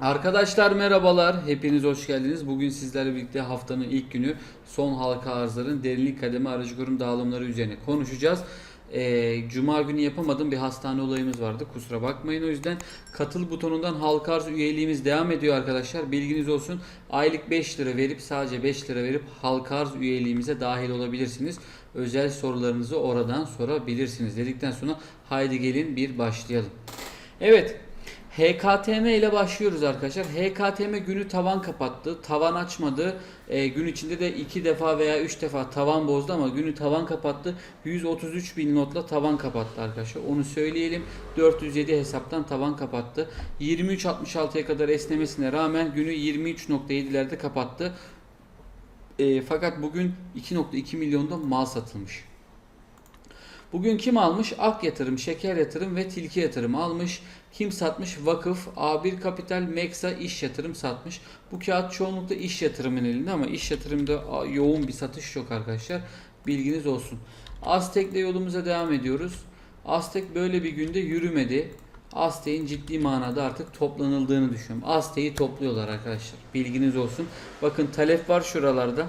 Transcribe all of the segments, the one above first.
Arkadaşlar merhabalar. Hepiniz hoş geldiniz. Bugün sizlerle birlikte haftanın ilk günü son halka arzların derinlik kademe aracı kurum dağılımları üzerine konuşacağız. Ee, Cuma günü yapamadım bir hastane olayımız vardı. Kusura bakmayın o yüzden katıl butonundan halka arz üyeliğimiz devam ediyor arkadaşlar. Bilginiz olsun. Aylık 5 lira verip sadece 5 lira verip halka arz üyeliğimize dahil olabilirsiniz. Özel sorularınızı oradan sorabilirsiniz dedikten sonra haydi gelin bir başlayalım. Evet HKTM ile başlıyoruz arkadaşlar. HKTM günü tavan kapattı. Tavan açmadı. E, gün içinde de iki defa veya üç defa tavan bozdu ama günü tavan kapattı. 133 bin notla tavan kapattı arkadaşlar. Onu söyleyelim. 407 hesaptan tavan kapattı. 23.66'ya kadar esnemesine rağmen günü 23.7'lerde kapattı. E, fakat bugün 2.2 milyonda mal satılmış. Bugün kim almış? Ak Yatırım, Şeker Yatırım ve Tilki Yatırım almış. Kim satmış? Vakıf, A1 Kapital, Meksa İş Yatırım satmış. Bu kağıt çoğunlukla iş yatırımın elinde ama iş yatırımda yoğun bir satış yok arkadaşlar. Bilginiz olsun. Aztek'le yolumuza devam ediyoruz. Aztek böyle bir günde yürümedi. Aztek'in ciddi manada artık toplanıldığını düşünüyorum. Aztek'i topluyorlar arkadaşlar. Bilginiz olsun. Bakın talep var şuralarda.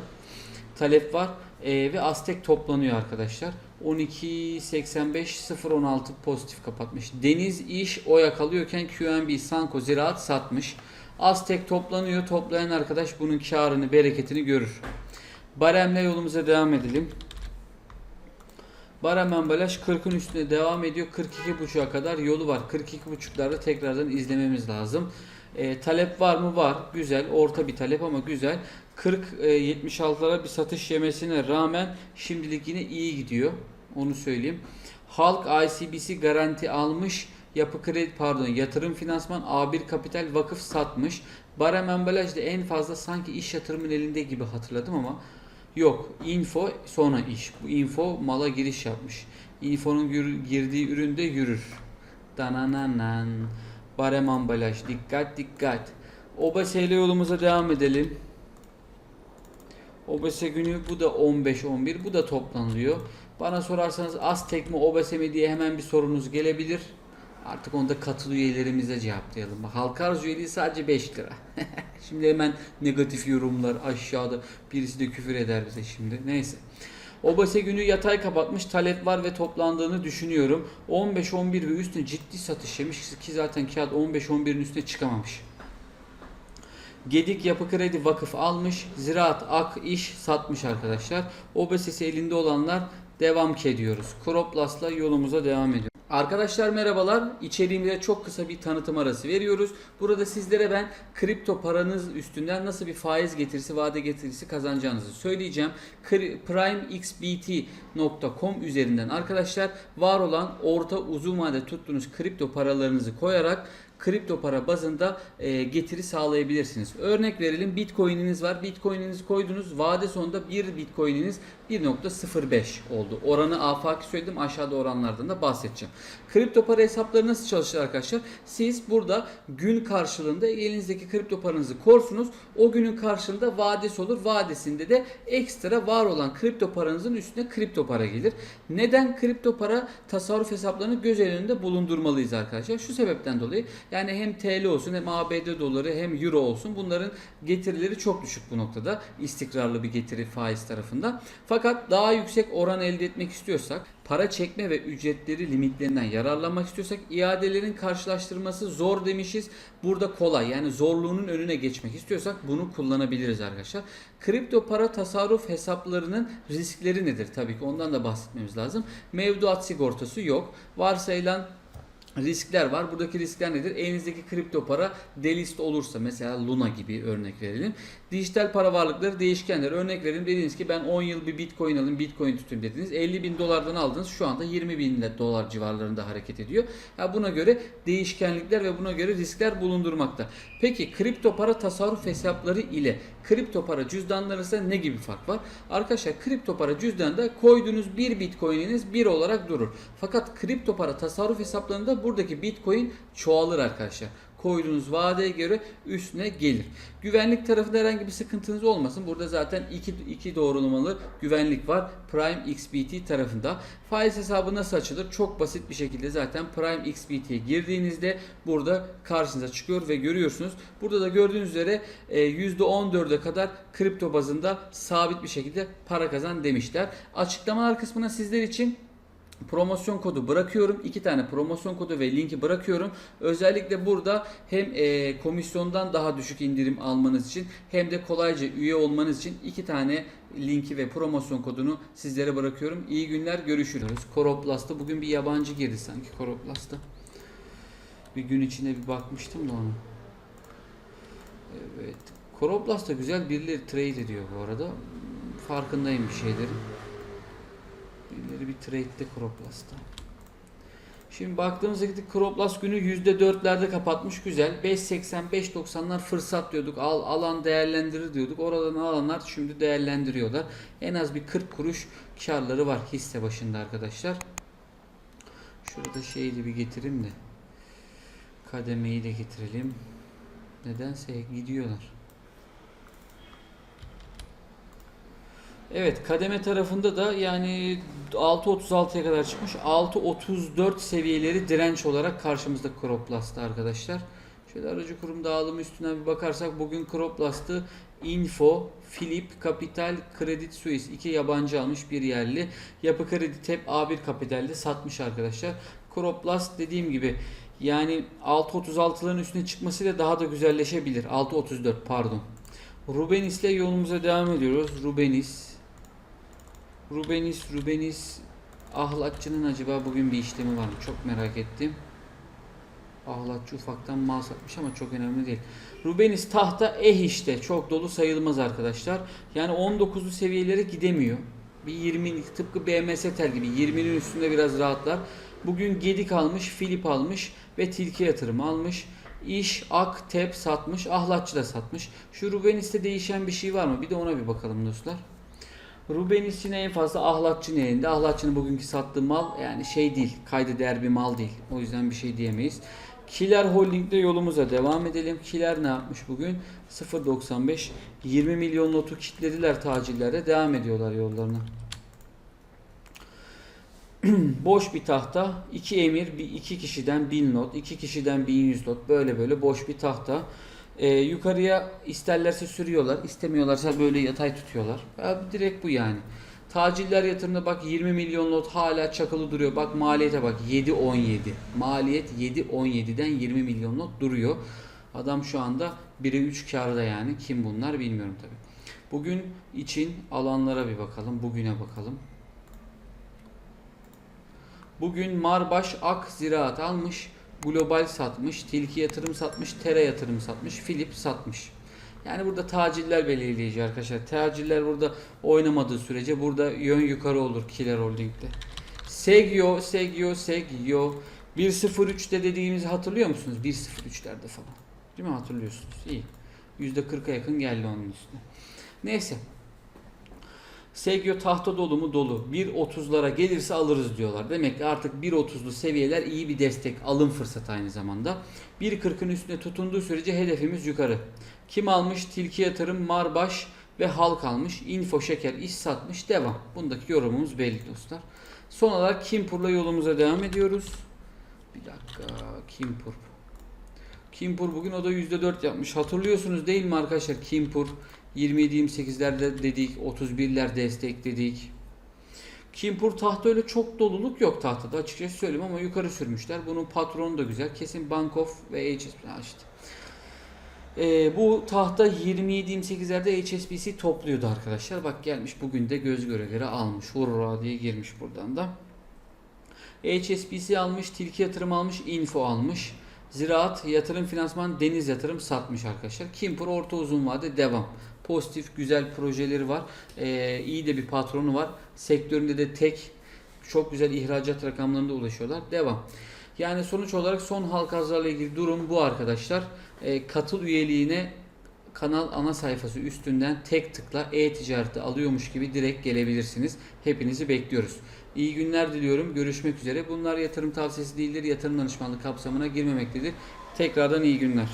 Talep var Ee, ve Aztek toplanıyor arkadaşlar. 12.85 0.16 pozitif kapatmış. Deniz iş oya kalıyorken QNB Sanko Ziraat satmış. Aztek toplanıyor. Toplayan arkadaş bunun karını, bereketini görür. Baremle yolumuza devam edelim. Barem ambalaj 40'ın üstüne devam ediyor. 42.5'a kadar yolu var. 42.5'larda tekrardan izlememiz lazım. E, talep var mı? Var. Güzel. Orta bir talep ama güzel. 40 e, 76'lara bir satış yemesine rağmen şimdilik yine iyi gidiyor. Onu söyleyeyim. Halk ICBC garanti almış. Yapı kredi pardon yatırım finansman A1 kapital vakıf satmış. Barem ambalajda en fazla sanki iş yatırımın elinde gibi hatırladım ama yok. Info sonra iş. Bu info mala giriş yapmış. Info'nun gir- girdiği üründe yürür. Danananan. Barem ambalaj. Dikkat dikkat. OBS'yle yolumuza devam edelim. OBS günü bu da 15-11 bu da toplanılıyor. Bana sorarsanız Aztek mi OBS mi diye hemen bir sorunuz gelebilir. Artık onu da katıl üyelerimize cevaplayalım. Halka arz üyeliği sadece 5 lira. şimdi hemen negatif yorumlar aşağıda birisi de küfür eder bize şimdi. Neyse. OBS günü yatay kapatmış talep var ve toplandığını düşünüyorum. 15-11 ve üstüne ciddi satış yemiş ki zaten kağıt 15-11'in üstüne çıkamamış. Gedik Yapı Kredi Vakıf almış. Ziraat Ak İş satmış arkadaşlar. OBS'si elinde olanlar devam ediyoruz. Croplas'la yolumuza devam ediyoruz. Arkadaşlar merhabalar. İçeriğimizde çok kısa bir tanıtım arası veriyoruz. Burada sizlere ben kripto paranız üstünden nasıl bir faiz getirisi, vade getirisi kazanacağınızı söyleyeceğim. Primexbt.com üzerinden arkadaşlar var olan orta uzun vade tuttuğunuz kripto paralarınızı koyarak kripto para bazında e, getiri sağlayabilirsiniz. Örnek verelim Bitcoin'iniz var. Bitcoin'inizi koydunuz. Vade sonunda bir Bitcoin'iniz 1.05 oldu. Oranı afaki söyledim. Aşağıda oranlardan da bahsedeceğim. Kripto para hesapları nasıl çalışır arkadaşlar? Siz burada gün karşılığında elinizdeki kripto paranızı korsunuz. O günün karşılığında vadesi olur. Vadesinde de ekstra var olan kripto paranızın üstüne kripto para gelir. Neden kripto para tasarruf hesaplarını göz önünde bulundurmalıyız arkadaşlar? Şu sebepten dolayı yani hem TL olsun hem ABD doları hem euro olsun bunların getirileri çok düşük bu noktada. istikrarlı bir getiri faiz tarafında. Fakat daha yüksek oran elde etmek istiyorsak para çekme ve ücretleri limitlerinden yararlanmak istiyorsak iadelerin karşılaştırması zor demişiz. Burada kolay yani zorluğunun önüne geçmek istiyorsak bunu kullanabiliriz arkadaşlar. Kripto para tasarruf hesaplarının riskleri nedir? Tabii ki ondan da bahsetmemiz lazım. Mevduat sigortası yok. Varsayılan riskler var. Buradaki riskler nedir? Elinizdeki kripto para delist olursa mesela Luna gibi örnek verelim. Dijital para varlıkları değişkenler. Örnek verelim dediniz ki ben 10 yıl bir bitcoin alayım bitcoin tutayım dediniz. 50 bin dolardan aldınız şu anda 20 bin dolar civarlarında hareket ediyor. Ya buna göre değişkenlikler ve buna göre riskler bulundurmakta. Peki kripto para tasarruf hesapları ile kripto para cüzdanları arasında ne gibi fark var? Arkadaşlar kripto para cüzdanda koyduğunuz bir bitcoininiz bir olarak durur. Fakat kripto para tasarruf hesaplarında buradaki bitcoin çoğalır arkadaşlar. koyduğunuz vadeye göre üstüne gelir. Güvenlik tarafında herhangi bir sıkıntınız olmasın. Burada zaten iki, iki doğrulamalı güvenlik var Prime XBT tarafında. Faiz hesabı nasıl açılır? Çok basit bir şekilde zaten Prime XBT'ye girdiğinizde burada karşınıza çıkıyor ve görüyorsunuz. Burada da gördüğünüz üzere e, %14'e kadar kripto bazında sabit bir şekilde para kazan demişler. Açıklamalar kısmına sizler için promosyon kodu bırakıyorum. İki tane promosyon kodu ve linki bırakıyorum. Özellikle burada hem e, komisyondan daha düşük indirim almanız için hem de kolayca üye olmanız için iki tane linki ve promosyon kodunu sizlere bırakıyorum. İyi günler görüşürüz. Koroplast'a bugün bir yabancı girdi sanki Koroplast'a. Bir gün içinde bir bakmıştım da ona. Evet. Koroplast'ta güzel birileri trade ediyor bu arada. Farkındayım bir şeylerin. Birileri bir trade'de Kroplast'ta. Şimdi baktığımızda gittik Kroplast günü %4'lerde kapatmış güzel. 5.80-5.90'lar fırsat diyorduk. Al, alan değerlendirir diyorduk. Oradan alanlar şimdi değerlendiriyorlar. En az bir 40 kuruş karları var hisse başında arkadaşlar. Şurada şeyi bir getireyim de. Kademeyi de getirelim. Nedense gidiyorlar. Evet kademe tarafında da yani 6.36'ya kadar çıkmış. 6.34 seviyeleri direnç olarak karşımızda Croplast'ta arkadaşlar. Şöyle aracı kurum dağılımı üstüne bir bakarsak bugün Croplast'ı Info, Philip, Capital, Credit Suisse iki yabancı almış bir yerli. Yapı Kredi hep A1 Kapital'de satmış arkadaşlar. Croplast dediğim gibi yani 6.36'ların üstüne çıkmasıyla daha da güzelleşebilir. 6.34 pardon. Rubenis'le yolumuza devam ediyoruz. Rubenis. Rubenis, Rubenis ahlatçının acaba bugün bir işlemi var mı? Çok merak ettim. Ahlatçı ufaktan mal satmış ama çok önemli değil. Rubenis tahta eh işte çok dolu sayılmaz arkadaşlar. Yani 19'lu seviyelere gidemiyor. Bir 20 tıpkı BMS tel gibi 20'nin üstünde biraz rahatlar. Bugün Gedik almış, Filip almış ve Tilki yatırımı almış. İş, Ak, Tep satmış, Ahlatçı da satmış. Şu Rubenis'te değişen bir şey var mı? Bir de ona bir bakalım dostlar. Rubenis yine en fazla ahlatçının elinde. Ahlatçının bugünkü sattığı mal yani şey değil. Kaydı değer bir mal değil. O yüzden bir şey diyemeyiz. Kiler Holding'de yolumuza devam edelim. Kiler ne yapmış bugün? 0.95 20 milyon notu kitlediler tacillerde. Devam ediyorlar yollarına. boş bir tahta. iki emir, iki kişiden 1000 not, iki kişiden 1100 not. Böyle böyle boş bir tahta. Ee, yukarıya isterlerse sürüyorlar, istemiyorlarsa böyle yatay tutuyorlar. Abi direkt bu yani. Taciller yatırımda bak 20 milyon lot hala çakılı duruyor. Bak maliyete bak 7.17. Maliyet 7.17'den 20 milyon lot duruyor. Adam şu anda 1'e 3 karda yani. Kim bunlar bilmiyorum tabi. Bugün için alanlara bir bakalım. Bugüne bakalım. Bugün Marbaş Ak Ziraat almış. Global satmış, Tilki yatırım satmış, Tera yatırım satmış, Philip satmış. Yani burada taciller belirleyici arkadaşlar. Taciller burada oynamadığı sürece burada yön yukarı olur Killer Holding'de. Segyo, Segyo, Segyo. 1.03'te dediğimizi hatırlıyor musunuz? 1.03'lerde falan. Değil mi hatırlıyorsunuz? İyi. %40'a yakın geldi onun üstüne. Neyse. Segyo tahta dolu mu dolu. 1.30'lara gelirse alırız diyorlar. Demek ki artık 1.30'lu seviyeler iyi bir destek, alım fırsatı aynı zamanda. 1.40'ın üstüne tutunduğu sürece hedefimiz yukarı. Kim almış? Tilki yatırım, Marbaş ve Halk almış. Info Şeker iş satmış. Devam. Bundaki yorumumuz belli dostlar. Son olarak Kimpur'la yolumuza devam ediyoruz. Bir dakika. Kimpur. Kimpur bugün o da %4 yapmış. Hatırlıyorsunuz değil mi arkadaşlar? Kimpur 27-28'lerde dedik, 31'ler destek dedik. Kimpur tahta öyle çok doluluk yok tahtada açıkçası söyleyeyim ama yukarı sürmüşler. Bunun patronu da güzel. Kesin Bankof ve HSBC işte. Ee, bu tahta 27-28'lerde HSBC topluyordu arkadaşlar. Bak gelmiş bugün de göz göre göre almış. Hurra diye girmiş buradan da. HSBC almış, Tilki yatırım almış, Info almış. Ziraat, yatırım finansman, deniz yatırım satmış arkadaşlar. Kimpur orta uzun vade devam. Pozitif güzel projeleri var. Ee, iyi de bir patronu var. Sektöründe de tek çok güzel ihracat rakamlarında ulaşıyorlar. Devam. Yani sonuç olarak son halka arzlarla ilgili durum bu arkadaşlar. Ee, katıl üyeliğine kanal ana sayfası üstünden tek tıkla e-ticareti alıyormuş gibi direkt gelebilirsiniz. Hepinizi bekliyoruz. İyi günler diliyorum. Görüşmek üzere. Bunlar yatırım tavsiyesi değildir. Yatırım danışmanlık kapsamına girmemektedir. Tekrardan iyi günler.